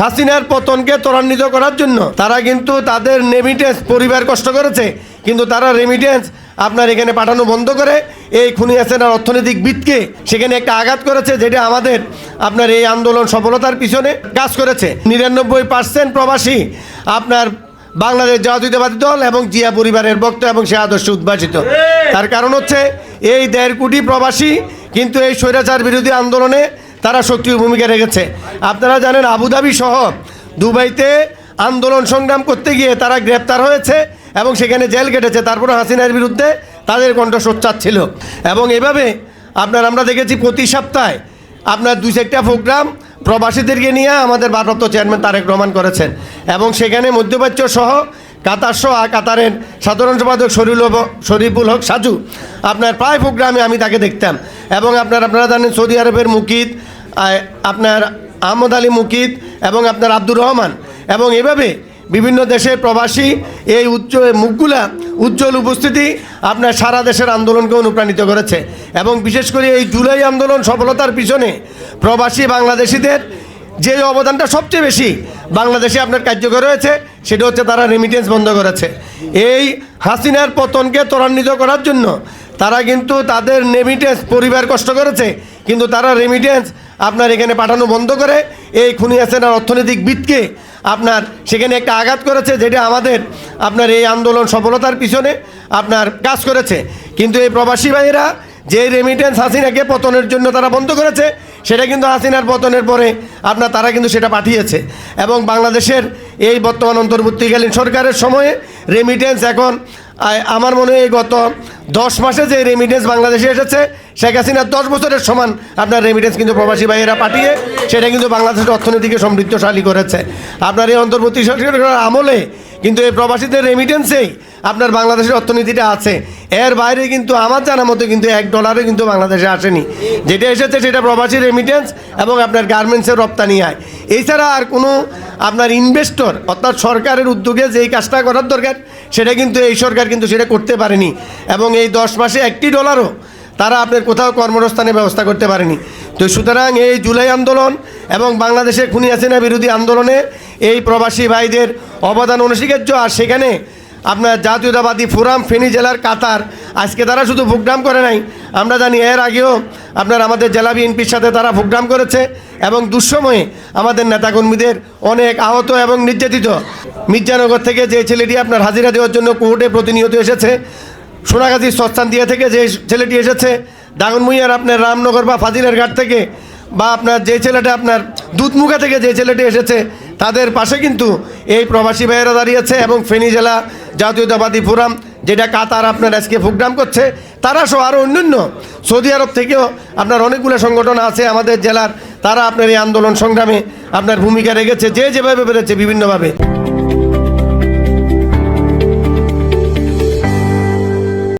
হাসিনার পতনকে ত্বরান্বিত করার জন্য। তারা কিন্তু তাদের রেমিটেন্স পরিবার কষ্ট করেছে। কিন্তু তারা রেমিটেন্স আপনার এখানে পাঠানো বন্ধ করে এই খুনি হাসিনার অর্থনৈতিক বিদকে সেখানে একটা আঘাত করেছে, যেটা আমাদের আপনার এই আন্দোলন সফলতার পিছনে কাজ করেছে। নিরানব্বই পার্সেন্ট প্রবাসী আপনার বাংলাদেশ জাতীয়তাবাদী দল এবং জিয়া পরিবারের বক্ত এবং সে আদর্শ উদ্ভাসিত। তার কারণ হচ্ছে এই দেড় কোটি প্রবাসী কিন্তু এই স্বৈরাচার বিরোধী আন্দোলনে তারা সক্রিয় ভূমিকা রেখেছে। আপনারা জানেন আবুধাবি সহ দুবাইতে আন্দোলন সংগ্রাম করতে গিয়ে তারা গ্রেপ্তার হয়েছে এবং সেখানে জেল কেটেছে। তারপরে হাসিনার বিরুদ্ধে তাদের কণ্ঠ সোচ্চার ছিল। এবং এভাবে আপনার আমরা দেখেছি প্রতি সপ্তাহে আপনার দুই চারটা প্রোগ্রাম প্রবাসীদেরকে নিয়ে আমাদের ভারপ্রাপ্ত চেয়ারম্যান তারেক রহমান করেছেন। এবং সেখানে মধ্যপ্রাচ্য সহ কাতার সহ কাতারের সাধারণ সম্পাদক শরীফুল হক- শরীফুল হক সাজু। আপনার প্রায় প্রোগ্রামে আমি তাকে দেখতাম। এবং আপনার, আপনারা জানেন সৌদি আরবের মুকিদ আপনার আহমদ আলী মুকিদ এবং আপনার আব্দুর রহমান। এবং এভাবে বিভিন্ন দেশের প্রবাসী এই উচ্চ, মুখগুলা উজ্জ্বল উপস্থিতি আপনার সারা দেশের আন্দোলনকে অনুপ্রাণিত করেছে। এবং বিশেষ করে এই জুলাই আন্দোলন সফলতার পিছনে প্রবাসী বাংলাদেশিদের যে অবদানটা সবচেয়ে বেশি বাংলাদেশে আপনার কার্যকর রয়েছে সেটা হচ্ছে তারা রেমিটেন্স বন্ধ করেছে। এই হাসিনার পতনকে ত্বরান্বিত করার জন্য তারা কিন্তু তাদের রেমিটেন্স পরিবার কষ্ট করেছে, কিন্তু তারা রেমিটেন্স আপনার এখানে পাঠানো বন্ধ করে, এই খুনি হাসিনার অর্থনৈতিক বিদকে আপনার সেখানে একটা আঘাত করেছে, যেটা আমাদের আপনার এই আন্দোলন সফলতার পিছনে আপনার কাজ করেছে। কিন্তু এই প্রবাসী ভাইয়েরা যে রেমিটেন্স হাসিনাকে পতনের জন্য তারা বন্ধ করেছে, সেটা কিন্তু হাসিনার পতনের পরে আপনার তারা কিন্তু সেটা পাঠিয়েছে। এবং বাংলাদেশের এই বর্তমান অন্তর্বর্তীকালীন সরকারের সময়ে রেমিটেন্স এখন আমার মনে হয় গত দশ মাসে যে রেমিটেন্স বাংলাদেশে এসেছে, শেখ হাসিনার দশ বছরের সমান আপনার রেমিটেন্স কিন্তু প্রবাসী ভাইয়েরা পাঠিয়ে, সেটা কিন্তু বাংলাদেশের অর্থনীতিকে সমৃদ্ধশালী করেছে। আপনার এই অন্তর্বর্তী সরকারের আমলে কিন্তু এই প্রবাসীদের রেমিটেন্সেই আপনার বাংলাদেশের অর্থনীতিটা আছে। এর বাইরে কিন্তু আমার জানা মতো কিন্তু এক ডলারও কিন্তু বাংলাদেশে আসেনি। যেটা এসেছে সেটা প্রবাসী রেমিটেন্স এবং আপনার গার্মেন্টসের রপ্তানি আয়। এছাড়া আর কোনো আপনার ইনভেস্টর অর্থাৎ সরকারের উদ্যোগে যেই কাজটা করার দরকার, সেটা কিন্তু এই সরকার কিন্তু সেটা করতে পারেনি। এবং এই দশ মাসে একটি ডলারও তারা আপনার কোথাও কর্মসংস্থানের ব্যবস্থা করতে পারেনি। তো সুতরাং এই জুলাই আন্দোলন এবং বাংলাদেশের খুনি হাসিনা বিরোধী আন্দোলনে এই প্রবাসী ভাইদের অবদান অনস্বীকার্য। আর সেখানে আপনার জাতীয়তাবাদী ফোরাম ফেনী জেলার কাতার। আজকে তারা শুধু প্রোগ্রাম করে নাই, আমরা জানি এর আগেও আপনার আমাদের জেলা বিএনপির সাথে তারা প্রোগ্রাম করেছে এবং দুঃসময়ে আমাদের নেতাকর্মীদের অনেক আহত এবং নির্যাতিত। মির্জানগর থেকে যে ছেলেটি আপনার হাজিরা দেওয়ার জন্য কোর্টে প্রতিনিয়ত এসেছে সোনাগাছির সস্তান দিয়ে থেকে যে ছেলেটি এসেছে ডাঙ্গনমুইয়ার আপনার রামনগর বা ফাজিলের ঘাট থেকে বা আপনার যে ছেলেটা আপনার দুধমুখা থেকে যে ছেলেটি এসেছে তাদের পাশে কিন্তু এই প্রবাসী ভাইয়েরা দাঁড়িয়েছে এবং ফেনী জেলা জাতীয়তাবাদী ফোরাম, যেটা কাতার আপনার আজকে প্রোগ্রাম করছে, তারা সহ আরও অন্যান্য সৌদি আরব থেকেও আপনার অনেকগুলো সংগঠন আছে আমাদের জেলার, তারা আপনার এই আন্দোলন সংগ্রামে আপনার ভূমিকা রেখেছে, যে যেভাবে বেড়েছে বিভিন্নভাবে।